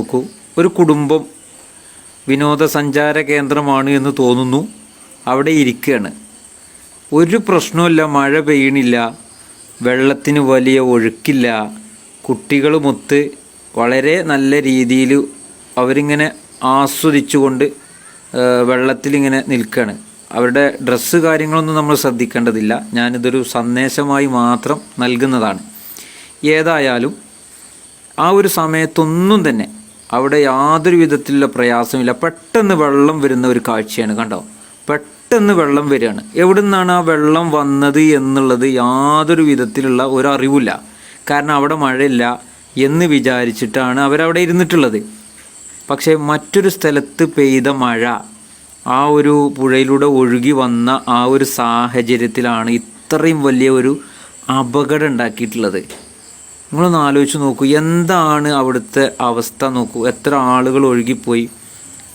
നോക്കൂ. ഒരു കുടുംബം വിനോദസഞ്ചാര കേന്ദ്രമാണ് എന്ന് തോന്നുന്നു. അവിടെ ഇരിക്കുകയാണ് ഒരു പ്രശ്നവുമില്ല മഴ പെയ്യണില്ല വെള്ളത്തിന് വലിയ ഒഴുക്കില്ല. കുട്ടികളുമൊത്ത് വളരെ നല്ല രീതിയിൽ അവരിങ്ങനെ ആസ്വദിച്ചുകൊണ്ട് വെള്ളത്തിലിങ്ങനെ നിൽക്കുകയാണ് അവരുടെ ഡ്രസ്സ് കാര്യങ്ങളൊന്നും നമ്മൾ ശ്രദ്ധിക്കേണ്ടതില്ല. ഞാനിതൊരു സന്ദേശമായി മാത്രം നൽകുന്നതാണ്. ഏതായാലും ആ ഒരു സമയത്തൊന്നും തന്നെ അവിടെ യാതൊരു വിധത്തിലുള്ള പ്രയാസമില്ല പെട്ടെന്ന് വെള്ളം വരുന്ന ഒരു കാഴ്ചയാണ് കണ്ടോ? പെട്ടെന്ന് വെള്ളം വരികയാണ്. എവിടെ നിന്നാണ് ആ വെള്ളം വന്നത് എന്നുള്ളത് യാതൊരു വിധത്തിലുള്ള ഒരറിവില്ല കാരണം അവിടെ മഴയില്ല എന്ന് വിചാരിച്ചിട്ടാണ് അവരവിടെ ഇരുന്നിട്ടുള്ളത്. പക്ഷേ മറ്റൊരു സ്ഥലത്ത് പെയ്ത മഴ ആ ഒരു പുഴയിലൂടെ ഒഴുകി വന്ന ആ ഒരു സാഹചര്യത്തിലാണ് ഇത്രയും വലിയ ഒരു അപകടം ഉണ്ടാക്കിയിട്ടുള്ളത്. നിങ്ങളൊന്ന് ആലോചിച്ച് നോക്കൂ. എന്താണ് അവിടുത്തെ അവസ്ഥ നോക്കൂ. എത്ര ആളുകൾ ഒഴുകിപ്പോയി.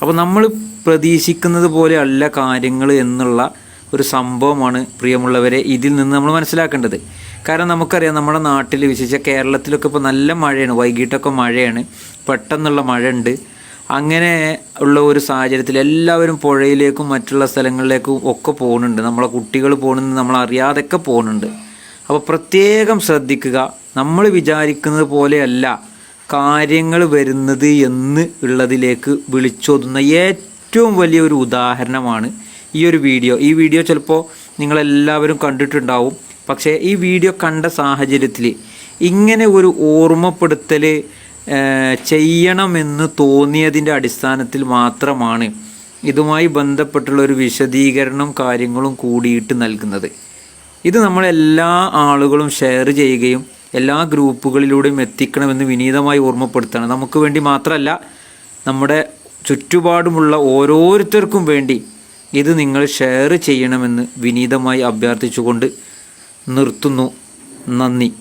അപ്പോൾ നമ്മൾ പ്രതീക്ഷിക്കുന്നത് പോലെ അല്ല കാര്യങ്ങൾ എന്നുള്ള ഒരു സംഭവമാണ് പ്രിയമുള്ളവരെ ഇതിൽ നിന്ന് നമ്മൾ മനസ്സിലാക്കേണ്ടത്. കാരണം നമുക്കറിയാം നമ്മുടെ നാട്ടിൽ വിശേഷിച്ച കേരളത്തിലൊക്കെ ഇപ്പോൾ നല്ല മഴയാണ്. വൈകിട്ടൊക്കെ മഴയാണ്. പെട്ടെന്നുള്ള മഴ ഉണ്ട് അങ്ങനെ ഉള്ള ഒരു സാഹചര്യത്തിൽ എല്ലാവരും പുഴയിലേക്കും മറ്റുള്ള സ്ഥലങ്ങളിലേക്കും ഒക്കെ പോകുന്നുണ്ട്. നമ്മളെ കുട്ടികൾ പോകുന്നുണ്ട്. നമ്മൾ അറിയാതൊക്കെ പോകുന്നുണ്ട്. അപ്പോൾ പ്രത്യേകം ശ്രദ്ധിക്കുക. നമ്മൾ വിചാരിക്കുന്നത് പോലെയല്ല കാര്യങ്ങൾ വരുന്നത് എന്ന് ഉള്ളതിലേക്ക് വിളിച്ചോതുന്ന ഏറ്റവും വലിയൊരു ഉദാഹരണമാണ് ഈ ഒരു വീഡിയോ. ഈ വീഡിയോ ചിലപ്പോൾ നിങ്ങളെല്ലാവരും കണ്ടിട്ടുണ്ടാവും. പക്ഷേ ഈ വീഡിയോ കണ്ട സാഹചര്യത്തിൽ ഇങ്ങനെ ഒരു ഓർമ്മപ്പെടുത്തൽ ചെയ്യണമെന്ന് തോന്നിയതിന്റെ അടിസ്ഥാനത്തിൽ മാത്രമാണ് ഇതുമായി ബന്ധപ്പെട്ടുള്ള ഒരു വിശദീകരണം കാര്യങ്ങളും കൂടിയിട്ട് നൽകുന്നത്. ഇത് നമ്മളെല്ലാ ആളുകളും ഷെയർ ചെയ്യുകയും എല്ലാ ഗ്രൂപ്പുകളിലൂടെയും എത്തിക്കണമെന്ന് വിനീതമായി ഓർമ്മപ്പെടുത്തണം. നമുക്ക് വേണ്ടി മാത്രമല്ല നമ്മുടെ ചുറ്റുപാടുമുള്ള ഓരോരുത്തർക്കും വേണ്ടി ഇത് നിങ്ങൾ ഷെയർ ചെയ്യണമെന്ന് വിനീതമായി അഭ്യർത്ഥിച്ചുകൊണ്ട് നിർത്തുന്നു. നന്ദി.